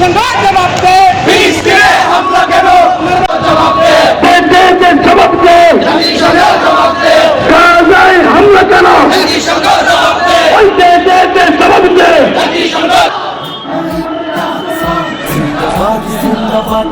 জাতিসংঘ জবাব দে ফিলিস্তিনে হামলা কেন? জবাব দে জবাব দে জাতিসংঘ জবাব দে গাজায় হামলা কেন? জবাব দে ওই দে দে দে জবাব দে জিন্দাবাদ জিন্দাবাদ।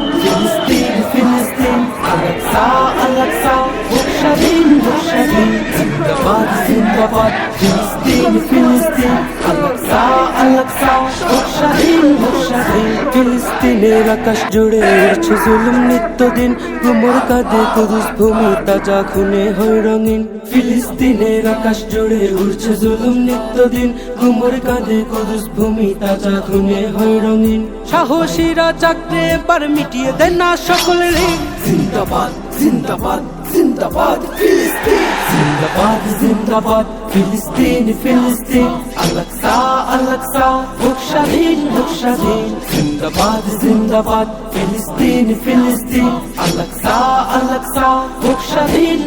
ফিলিস্তিনের আকাশ জুড়ে উড়ছে জুলুম নিত্যদিন। গুমর কাঁধে কুদুস ভূমি তাজা খুনে হয় রঙিন। ফিলিস্তিনের আকাশ জুড়ে উড়ছে জুলুম নিত্যদিন। গুমর কাঁধে কুদুস ভূমি তাজা খুনে হয় রঙিন। সাহসীরা চাকরে এবার মিটিয়ে দেন না সকলের জিন্দাবাদ জিন্দাবাদ। জিন্দাবাদ ফিলিস্তিন জিন্দাবাদ জিন্দাবাদ ফিলিস্তিন ফিলিস্তিন আলাক্সা আলাক্সা হোক স্বাধীন জিন্দাবাদ জিন্দাবাদ ফিলিস্তিন ফিলিস্তিন আলাক্সা আলাক্সা হোক স্বাধীন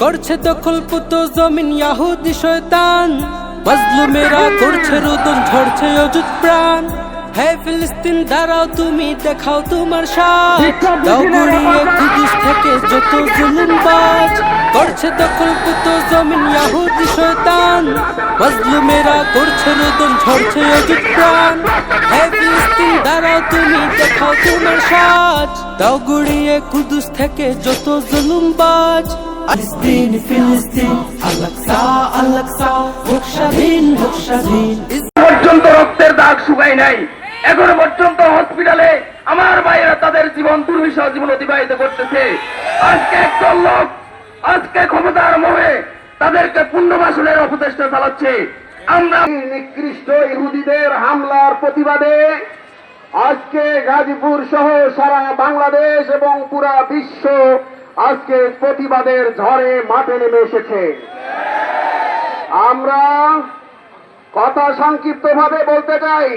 করছে দখল পুত জমিন ইয়াহুদি শয়তান। মজলুমেরা করছে রোদন, ঝরছে অযুত প্রাণ। হে ফিলিস্তিন দাঁড়াও তুমি দেখাও তোমার সাজ দাও গড়িয়ে কুদুস থেকে যত জুলুম বাজ করছে দখল পুত জমিন ইয়াহুদি শয়তান। মজলুমেরা করছে রোদন ঝরছে অযুত প্রাণ। হে ফিলিস্তিন দাঁড়াও তুমি দেখাও তোমার সাজ। দাও গড়িয়ে কুদুস থেকে যত জুলুম বাজ। ফিলিস্তিন ফিলিস্তিন আলাক্সা আলাক্সা হোক স্বাধীন পর্যন্ত রক্তের দাগ শুকায় নাই। এখনও পর্যন্ত হসপিটালে আমার ভাইয়েরা তাদের জীবন দুর্বিষহ জীবন অতিবাহিত করতেছে। আজকে একদল লোক আজকে ক্ষমতার মোহে তাদেরকে পুণ্যবাসনের অপচেষ্টা চালাচ্ছে। আমরা নিকৃষ্ট ইহুদিদের হামলার প্রতিবাদে আজকে গাজীপুর সহ সারা বাংলাদেশ এবং পুরা বিশ্ব আজকে প্রতিবাদের ঝড়ে মাঠে নেমে এসেছে। আমরা কথা সংক্ষিপ্ত ভাবে বলতে চাই।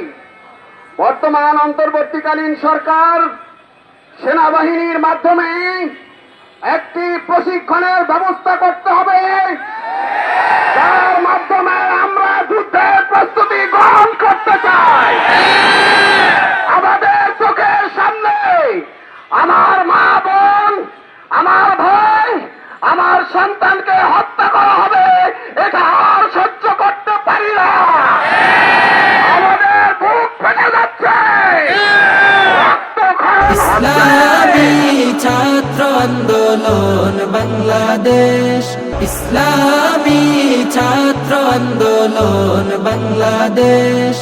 বর্তমান অন্তর্বর্তীকালীন সরকার সেনাবাহিনীর মাধ্যমে একটি প্রশিক্ষণের ব্যবস্থা করতে হবে। যার মাধ্যমে আমরা যুদ্ধের প্রস্তুতি গ্রহণ করতে চাই। আমাদের চোখের সামনে আমার মা বোন, আমার ভাই, আমার সন্তানকে আন্দোলন বাংলাদেশ। ইসলামী ছাত্র আন্দোলন বাংলাদেশ।